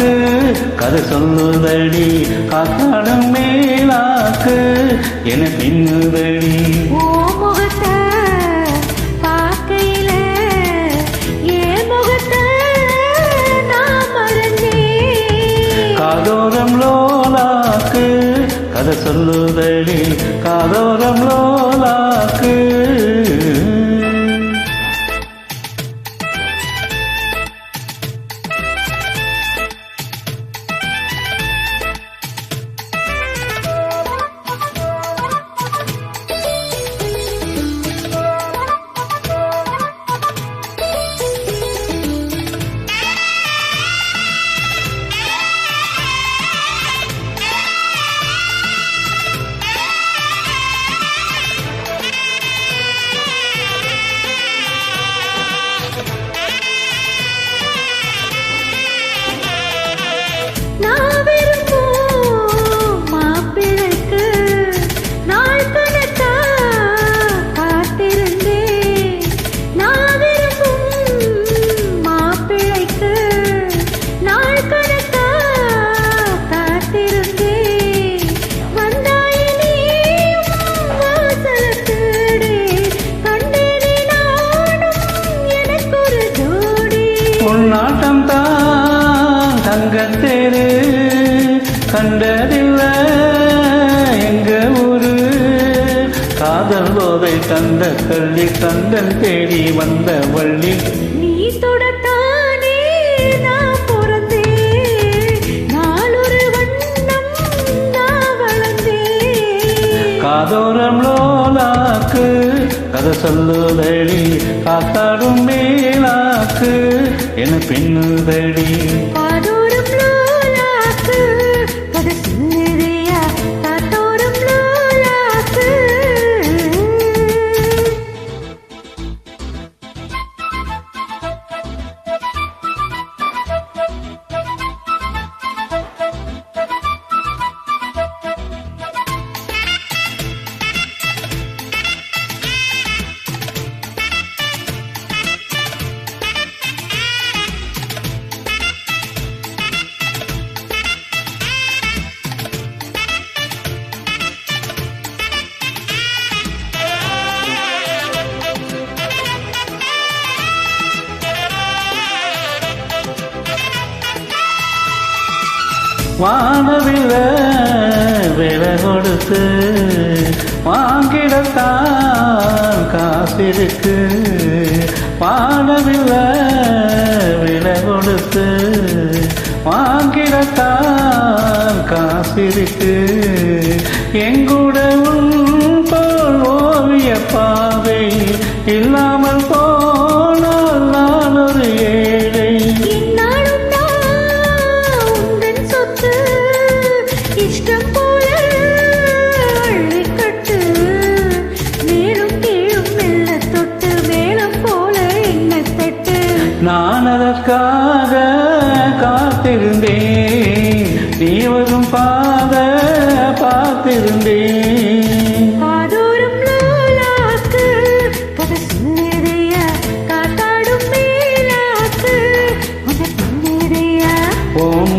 காதோரம் லோலாக்கு கதை சொல்லுதடி காத்தாடும் மேலாக்கு என பின்னுதடி காதோரம் லோலாக்கு கதை சொல்லுதடி காதோரம் லோலாக்கு. உன்னாட்டம் தான் தங்கத்தேரு. கண்டதில்ல எங்க ஊரு. காதல் போதை தந்த கள்ளி கந்தன் தேடி வந்த வள்ளி. நீ தொடத்தானே நான் பிறந்தேன். நாளொரு வண்ணம் நான் வளர்ந்தேன். காதோரம் லோலாக்கு கதை சொல்லுதடி காத்தாடும் மேலாக்கு என பின்னுதடி. வானவில் விலை கொடுத்து வாங்கிடத்தான் காசிருக்கு வானவில் விலை கொடுத்து வாங்கிடத்தான் காசிருக்கு எங்கூட உன் போல் ஓவிய பாவை இல்லாமல் அதற்காக காத்திருந்தேன். நீ வரும் பாத பார்த்திருந்தேன்.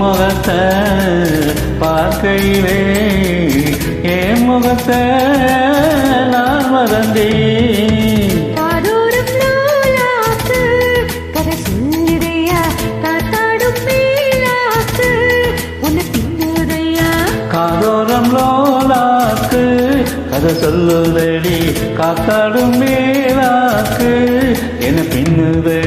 முகத்தை பார்க்கையிலே என் முகத்தை நான் மறந்தேன். கதை சொல்லுதடி காத்தாடும் மேலாக்கு. என பின்னுதடி?